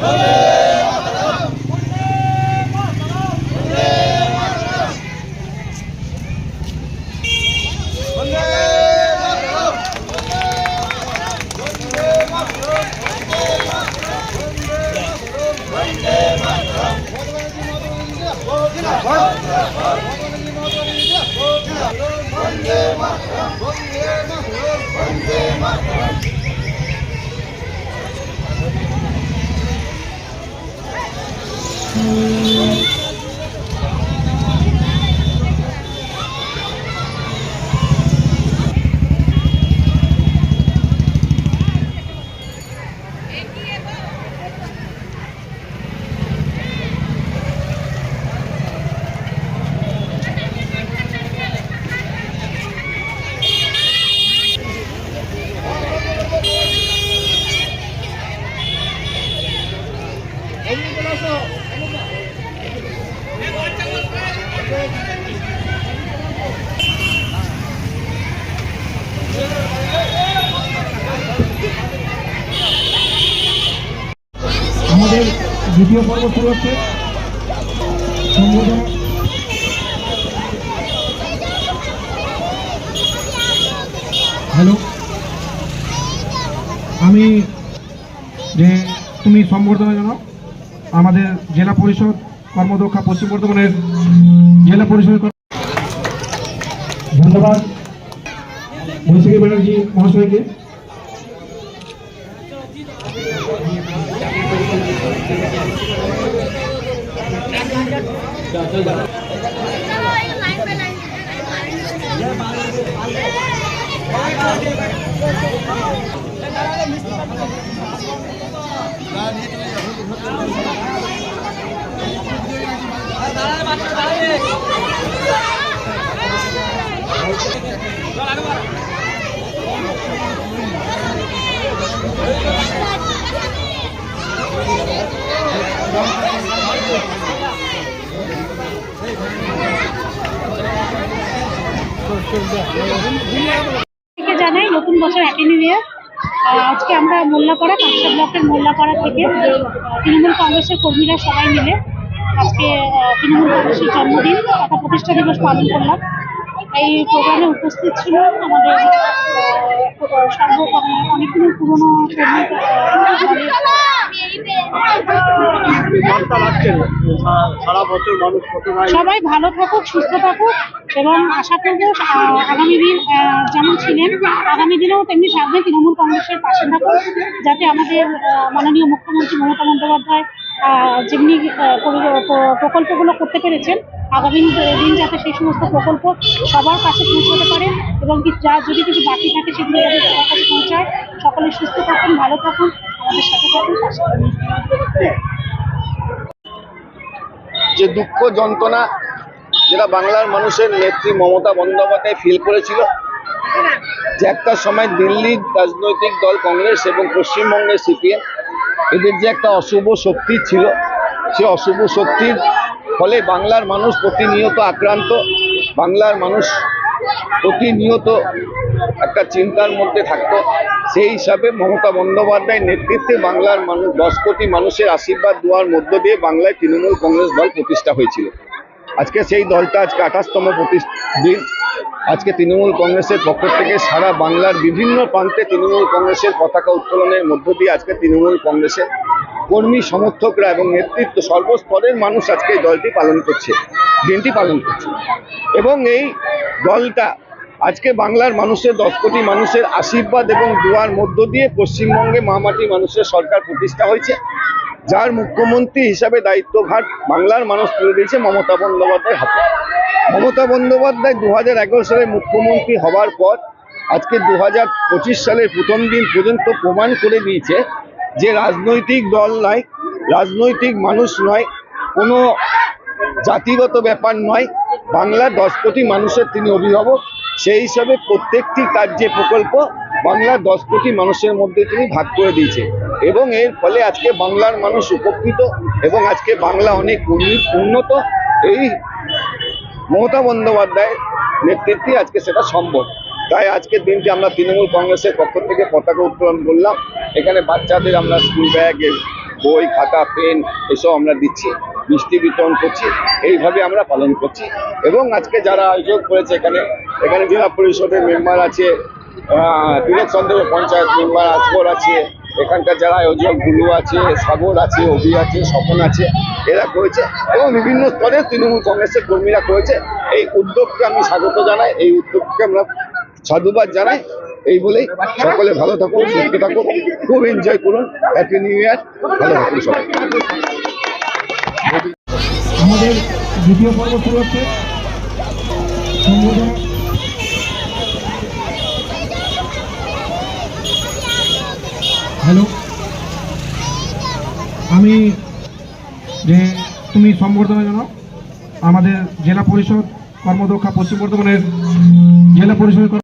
হবে আমাদের দ্বিতীয় পর্ব শুরু হচ্ছে হ্যালো? আমি যে তুমি সম্বর্ধনা জানাও, আমাদের জেলা পরিষদ কর্মদক্ষা পশ্চিম বর্ধমানের জেলা পরিষদের ধন্যবাদ। মৈশিকী ব্যানার্জি মহাশয়কে। থেকে জানাই নতুন বছর হ্যাপি নিউ ইয়ার আজকে আমরা মোল্লাপাড়া কাঁকসা ব্লকের মোল্লাপাড়া থেকে তৃণমূল কংগ্রেসের কর্মীরা সবাই মিলে আজকে তৃণমূল কংগ্রেসের জন্মদিন তথা প্রতিষ্ঠা দিবস পালন করলাম। এই প্রোগ্রামে উপস্থিত ছিল আমাদের সর্ব অনেকগুলো পুরনো কর্মী সারা বছর মানুষ সবাই ভালো থাকুক সুস্থ থাকুক এবং আশা করব আগামী দিন যেমন ছিলেন আগামী দিনেও তেমনি থাকবে তৃণমূল কংগ্রেসের পাশে থাকুন যাতে আমাদের মাননীয় মুখ্যমন্ত্রী মমতা বন্দ্যোপাধ্যায় যেমনি প্রকল্পগুলো করতে পেরেছেন আগামী দিন যাতে সেই সমস্ত প্রকল্প সবার কাছে পৌঁছাতে পারে এবং কি যা যদি কিছু বাকি থাকে সেগুলো যাতে সবার কাছে পৌঁছায় সকলে সুস্থ থাকুন ভালো থাকুন আমাদের সাথে থাকুন। যে দুঃখ যন্ত্রণা যেটা বাংলার মানুষের নেত্রী মমতা বন্দ্যোপাধ্যায় ফিল করেছিল, যে একটা সময় দিল্লির রাজনৈতিক দল কংগ্রেস এবং পশ্চিমবঙ্গের সিপিএম এদের যে একটা অশুভ শক্তি ছিল, সে অশুভ শক্তির ফলে বাংলার মানুষ প্রতিনিয়ত আক্রান্ত, বাংলার মানুষ প্রতিনিয়ত একটা চিন্তার মধ্যে থাকতো। সেই হিসাবে মমতা বন্দ্যোপাধ্যায়ের নেতৃত্বে বাংলার মানুষ দশ কোটি মানুষের আশীর্বাদ দেওয়ার মধ্য দিয়ে বাংলায় তৃণমূল কংগ্রেস দল প্রতিষ্ঠা হয়েছিল। আজকে সেই দলটা আজকে আঠাশতম দিন। আজকে তৃণমূল কংগ্রেসের পক্ষ থেকে সারা বাংলার বিভিন্ন প্রান্তে তৃণমূল কংগ্রেসের পতাকা উত্তোলনের মধ্য দিয়ে আজকে তৃণমূল কংগ্রেসের কর্মী, সমর্থকরা এবং নেতৃত্ব সর্বস্তরের মানুষ আজকে এই দলটি পালন করছে, দিনটি পালন করছে। এবং এই দলটা আজকে বাংলার মানুষের, দশ কোটি মানুষের আশীর্বাদ এবং দোয়ার মধ্য দিয়ে পশ্চিমবঙ্গে মামাটি মানুষের সরকার প্রতিষ্ঠা হয়েছে, যার মুখ্যমন্ত্রী হিসাবে দায়িত্বভার বাংলার মানুষ তুলে দিয়েছে মমতা বন্দ্যোপাধ্যায়ের হাতে। মমতা বন্দ্যোপাধ্যায় দু হাজার এগারো সালে মুখ্যমন্ত্রী হওয়ার পর, আজকে দু হাজার পঁচিশ সালের প্রথম দিন পর্যন্ত প্রমাণ করে দিয়েছে যে রাজনৈতিক দল নয়, রাজনৈতিক মানুষ নয়, কোনো জাতিগত ব্যাপার নয়। বাংলার দশ কোটি মানুষের তিনি অভিভাবক। সেই হিসাবে প্রত্যেকটি তার যে প্রকল্প বাংলার দশ কোটি মানুষের মধ্যে তিনি ভাগ করে দিয়েছে। এবং এর ফলে আজকে বাংলার মানুষ উপকৃত এবং আজকে বাংলা অনেক উন্নত। এই মমতা বন্দ্যোপাধ্যায়ের নেতৃত্বে আজকে সেটা সম্ভব। তাই আজকের দিনটি আমরা তৃণমূল কংগ্রেসের পক্ষ থেকে পতাকা উত্তোলন করলাম। এখানে বাচ্চাদের আমরা স্কুল ব্যাগ বই, খাতা পেন এসব আমরা দিচ্ছি। মিষ্টি বিতরণ করছি, এইভাবে আমরা পালন করছি। এবং আজকে যারা আয়োজন করেছে এখানে এখানে জেলা পরিষদের মেম্বার আছে তিলক চন্দ্র পঞ্চায়েত মেম্বার আসবর আছে, এখানকার যারা আয়োজক গুলু আছে, সাগর আছে অভি আছে, স্বপন আছে, এরা করেছে এবং বিভিন্ন স্তরে তৃণমূল কংগ্রেসের কর্মীরা করেছে। এই উদ্যোগকে আমি স্বাগত জানাই, এই উদ্যোগকে আমরা সাধুবাদ জানাই। এই বলেই সকলে ভালো থাকুন, সুস্থ থাকুন, খুব এনজয় করুন। হ্যাপি নিউ ইয়ার ভালো থাকুন সবাই। আমাদের দ্বিতীয় পর্ব শুরু হচ্ছে। হ্যালো? আমি যে তুমি সম্বর্ধনা জানাও, আমাদের জেলা পরিষদ কর্মদক্ষা পশ্চিম বর্ধমানের জেলা পরিষদের